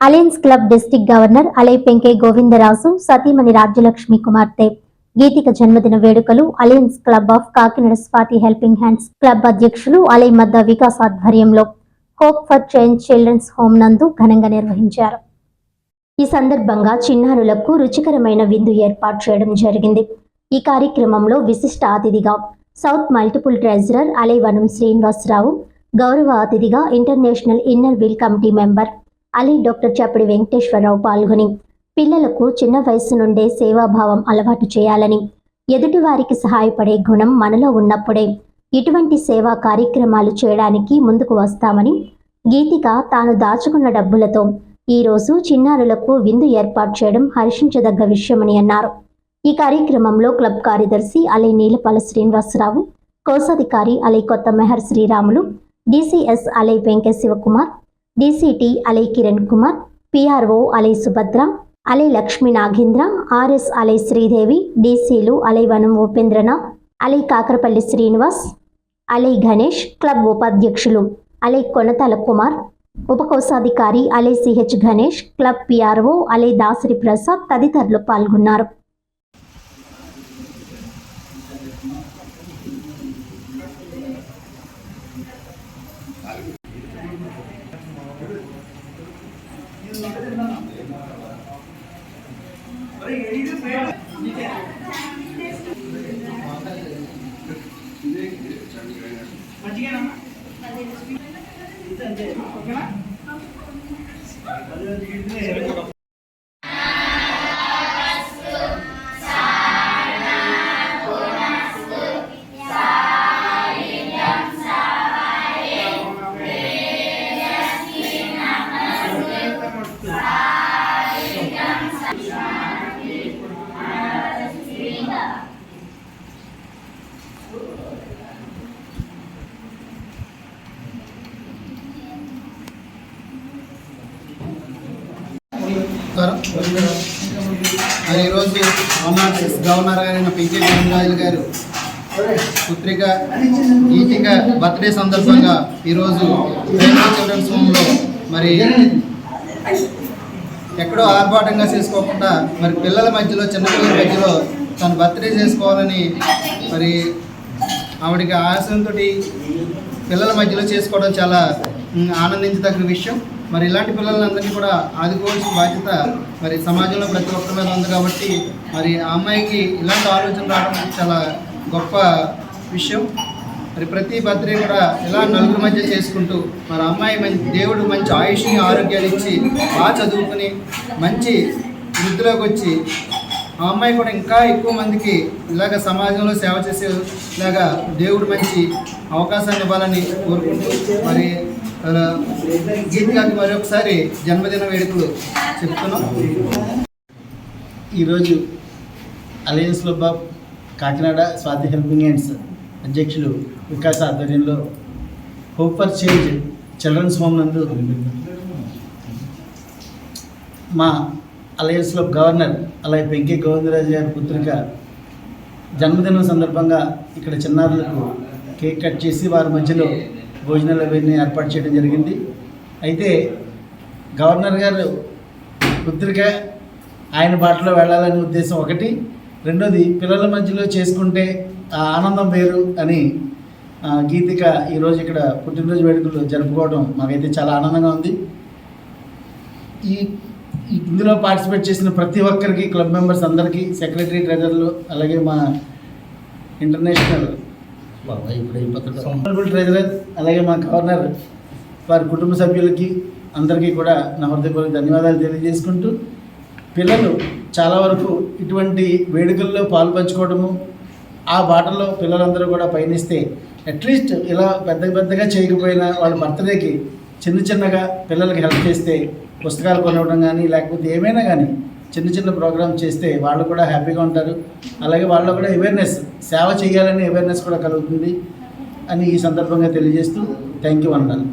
Alliance club district governor అలై పెంకే గోవిందరాజు సతీమణి రాజ్యలక్ష్మి కుమార్తె గీతిక జన్మదిన వేడుకలు alliance club of Kakinada Swathi helping hands club అధ్యక్షులు అలై మద్ద వికాస్ ఆధ్వర్యంలో hope for change children's home నందు ఘనంగా నిర్వహించారు ఈ సందర్భంగా చిన్నారులకు రుచికరమైన విందు ఏర్పాటు చేయడం జరిగింది. ఈ కార్యక్రమంలో విశిష్ట అతిథిగా సౌత్ మల్టిపుల్ ట్రెజరర్ అలైవనం శ్రీనివాసరావు గౌరవ అతిథిగా international inner wheel committee member Ali doctor Chappadi Venkateswararao పాల్గొని పిల్లలకు చిన్న వయసు నుండే సేవాభావం అలవాటు చేయాలని ఎదుటివారికి సహాయపడే గుణం మనలో ఉన్నప్పుడే ఇటువంటి సేవా కార్యక్రమాలు చేయడానికి ముందుకు వస్తామని గీతిక తాను దాచుకున్న డబ్బులతో ఈరోజు చిన్నారులకు విందు ఏర్పాటు చేయడం హర్షించదగ్గ విషయమని అన్నారు. ఈ కార్యక్రమంలో క్లబ్ కార్యదర్శి అలై నీలపాల శ్రీనివాసరావు కోశాధికారి అలై కొత్త మెహర్ శ్రీరాములు డిసిఎస్ అలై వెంకట శివకుమార్ డిసిటి అలై కిరణ్ కుమార్ పిఆర్ఓ అలై సుభద్ర అలై లక్ష్మీ నాగేంద్ర ఆర్ఎస్ అలై శ్రీదేవి డిసిలు అలై వనం ఉపేంద్రనాథ్ అలై కాకరపల్లి శ్రీనివాస్ అలై గణేష్ క్లబ్ ఉపాధ్యక్షులు అలై కొనతల కుమార్ ఉపకోశాధికారి అలై సిహెచ్ గణేష్ క్లబ్ పిఆర్ఓ అలై దాసరి ప్రసాద్ తదితరులు పాల్గొన్నారు. నమస్కారం మరి ఈరోజు ఆంధ్రప్రదేశ్ గవర్నర్ గారైన పికే గోవిందరాజులు గారు పుత్రిక గీతిక బర్త్డే సందర్భంగా ఈరోజు చిల్డ్రన్స్ హోమ్లో మరి ఎక్కడో ఆర్భాటంగా చేసుకోకుండా మరి పిల్లల మధ్యలో చిన్నపిల్లల మధ్యలో తను బర్త్డే చేసుకోవాలని మరి ఆవిడకి ఆశంతో పిల్లల మధ్యలో చేసుకోవడం చాలా ఆనందించదగ్గ విషయం. మరి ఇలాంటి పిల్లలందరినీ కూడా ఆదుకోవాల్సిన బాధ్యత మరి సమాజంలో ప్రతి ఒక్కరి మీద ఉంది కాబట్టి మరి ఆ అమ్మాయికి ఇలాంటి ఆలోచన రావడం చాలా గొప్ప విషయం. మరి ప్రతి బర్త్డే కూడా ఇలా నలుగురి మధ్య చేసుకుంటూ మరి అమ్మాయి మంచి దేవుడు మంచి ఆయుష్ని ఆరోగ్యాలు ఇచ్చి బాగా చదువుకుని మంచి వృద్ధిలోకి వచ్చి ఆ అమ్మాయి కూడా ఇంకా ఎక్కువ మందికి ఇలాగ సమాజంలో సేవ చేసే ఇలాగా దేవుడు మంచి అవకాశాన్ని ఇవ్వాలని కోరుకుంటూ మరి ఆ, గీతికాకి మరొకసారి జన్మదిన వేడుకలు చెప్తున్నాం. ఈరోజు alliance club of Kakinada Swathi helping hands అధ్యక్షులు వికాస్ ఆధ్వర్యంలో hope for change children's home నందు మా అలయన్స్ క్లబ్ గవర్నర్ అలాగే వెంకయ్య గోవిందరాజు గారి పుత్రిక జన్మదినం సందర్భంగా ఇక్కడ చిన్నారులకు కేక్ కట్ చేసి వారి మధ్యలో భోజనాలు అవన్నీ ఏర్పాటు చేయడం జరిగింది. అయితే గవర్నర్ గారు పుత్రిక ఆయన బాటలో వెళ్ళాలనే ఉద్దేశం ఒకటి. రెండోది పిల్లల మధ్యలో చేసుకుంటే ఆ ఆనందం వేరు అని గీతిక ఈరోజు ఇక్కడ పుట్టినరోజు వేడుకలు జరుపుకోవడం మాకైతే చాలా ఆనందంగా ఉంది. ఈ ఇందులో పార్టిసిపేట్ చేసిన ప్రతి ఒక్కరికి క్లబ్ మెంబర్స్ అందరికీ సెక్రటరీ ట్రెజర్లు అలాగే మా ఇంటర్నేషనల్ బాబాయ్ ఇప్పుడు ట్రెజరర్ అలాగే మా గవర్నర్ వారి కుటుంబ సభ్యులకి అందరికీ కూడా నా హృదయపూర్వక ధన్యవాదాలు తెలియజేసుకుంటూ పిల్లలు చాలా వరకు ఇటువంటి వేడుకల్లో పాలు పంచుకోవడము ఆ బాటలో పిల్లలందరూ కూడా పయనిస్తే అట్లీస్ట్ ఇలా పెద్ద పెద్దగా చేయకపోయినా వాళ్ళ బర్త్డేకి చిన్న చిన్నగా పిల్లలకి హెల్ప్ చేస్తే పుస్తకాలు కొనవడం కానీ లేకపోతే ఏమైనా కానీ చిన్న చిన్న ప్రోగ్రామ్ చేస్తే వాళ్ళు కూడా హ్యాపీగా ఉంటారు. అలాగే వాళ్ళు కూడా అవేర్నెస్ సేవ చేయాలనే అవేర్నెస్ కూడా కలుగుతుంది అని ఈ సందర్భంగా తెలియజేస్తూ థ్యాంక్ యూ అన్నాను.